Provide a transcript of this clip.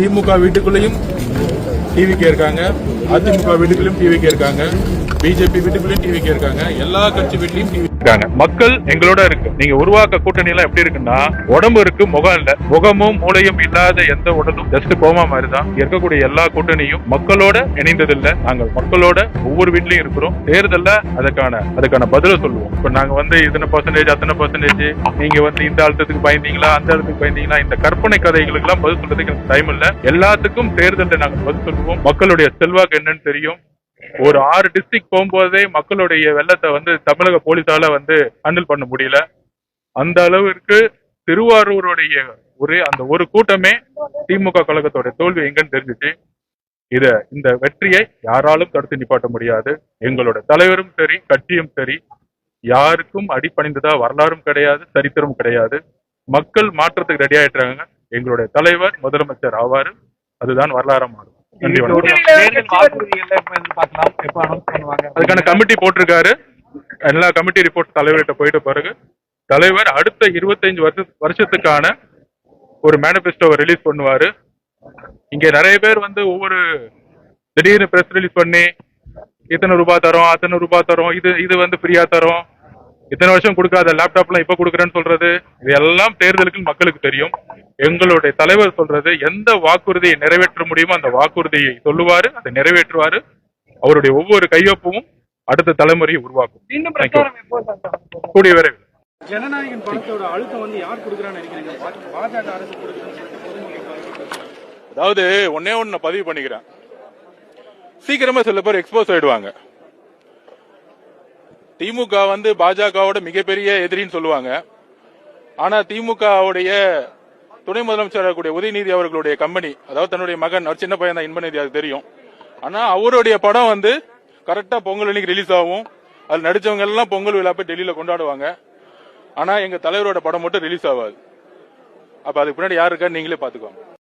திமுக வீட்டுக்குள்ளேயும் டிவிக்கு இருக்காங்க. அதிமுக வீட்டுக்குள்ளேயும் டிவிக்கு இருக்காங்க. பிஜேபி வீட்டுக்குள்ளேயும் டிவிக்கு இருக்காங்க. எல்லா கட்சி வீட்லயும் டிவி இருக்காங்க. மக்கள் எங்களோட இருக்கு. நீங்க உருவாக்க கூட்டணி எல்லாம் எப்படி இருக்குன்னா உடம்பு இருக்கு முகம் இல்ல. முகமும் மூளையும் இல்லாத எந்த உடலும் ஜஸ்ட் கோமா மாதிரி தான் இருக்கக்கூடிய எல்லா கூட்டணியும் மக்களோட இணைந்தது இல்ல நாங்கள் மக்களோட ஒவ்வொரு வீட்லயும் இருக்கிறோம். தேர்தல்ல அதுக்கான அதுக்கான பதில சொல்லுவோம். இப்ப நாங்க வந்து இத்தனை பர்சன்டேஜ் அத்தனை பர்சன்டேஜ் நீங்க வந்து இந்த அழுத்தத்துக்கு பயந்தீங்களா அந்த அழுத்தத்துக்கு பயந்தீங்களா இந்த கற்பனை கதைகளுக்கு எல்லாம் பதில் சொல்றதுக்கு டைம் இல்ல. எல்லாத்துக்கும் தேர்தலில் நாங்க பதில் சொல்லுவோம். மக்களுடைய செல்வாக்கு என்னன்னு தெரியும். ஒரு ஆறு டிஸ்ட்ரிக்ட் போகும்போதே மக்களுடைய வெள்ளத்தை வந்து தமிழக போலீஸால வந்து ஹேண்டில் பண்ண முடியல. அந்த அளவிற்கு திருவாரூருடைய ஒரு அந்த ஒரு கூட்டமே திமுக கழகத்தோட தோல்வி எங்கன்னு தெரிஞ்சுச்சு. இத இந்த வெற்றியை யாராலும் தடுத்து நிப்பாட்ட முடியாது. எங்களோட தலைவரும் சரி கட்சியும் சரி யாருக்கும் அடிபணிந்ததா வரலாறும் கிடையாது சரித்திரமும் கிடையாது. மக்கள் மாற்றத்துக்கு ரெடி ஆயிட்டாங்க எங்களுடைய தலைவர் முதலமைச்சர் ஆவாரு. அதுதான் வரலாறு மாறும். நன்றி அதுக்கான கமிட்டி போட்டிருக்காரு. எல்லா கமிட்டி ரிப்போர்ட் தலைவர்கிட்ட போயிட்ட பிறகு தலைவர் அடுத்த இருபத்தஞ்சு வருஷ வருஷத்துக்கான ஒரு மேனிபெஸ்டோவை ரிலீஸ் பண்ணுவாரு. இங்க நிறைய பேர் வந்து ஒவ்வொரு திடீர்னு பிரஸ் ரிலீஸ் பண்ணி இத்தனை ரூபாய் தரோம் அத்தனை ரூபாய் தரோம் இது இது வந்து ஃப்ரீயா தரோம். இத்தனை வருஷம் கொடுக்காத லேப்டாப்லாம் இப்ப கொடுக்குறேன்னு சொல்றது இது எல்லாம் தேர்தலுக்கு மக்களுக்கு தெரியும். எங்களுடைய தலைவர் சொல்றது எந்த வாக்குறுதியை நிறைவேற்ற முடியுமோ அந்த வாக்குறுதியை சொல்லுவாரு அதை நிறைவேற்றுவாரு. அவருடைய ஒவ்வொரு கையொப்பமும் அடுத்த தலைமுறையை உருவாக்கும். கூடிய விரைவில். ஜனநாயகன் பணத்தோட அழுத்தம் வந்து யார் கொடுக்குறான்னு நினைக்கிறீங்க? பாஜக அரசு. அதாவது ஒன்னே ஒன்னு நான் பதிவு பண்ணிக்கிறேன். சீக்கிரமா சில பேர் எக்ஸ்போஸ் ஆயிடுவாங்க. திமுக வந்து பாஜகவோட மிகப்பெரிய எதிரின்னு சொல்லுவாங்க. ஆனா திமுகவுடைய துணை முதலமைச்சர் கூடிய உதயநிதி அவர்களுடைய கம்பெனி அதாவது தன்னுடைய மகன் அவர் சின்ன பையன் தான் இன்பநிதி அது தெரியும். ஆனா அவருடைய படம் வந்து கரெக்டா பொங்கல் அன்னைக்கு ரிலீஸ் ஆகும். அது நடிச்சவங்க எல்லாம் பொங்கல் விழா போய் டெல்லியில கொண்டாடுவாங்க. ஆனா எங்க தலைவரோட படம் மட்டும் ரிலீஸ் ஆகாது. அப்ப அதுக்கு பின்னாடி யார் இருக்கான்னு நீங்களே பாத்துக்கோங்க.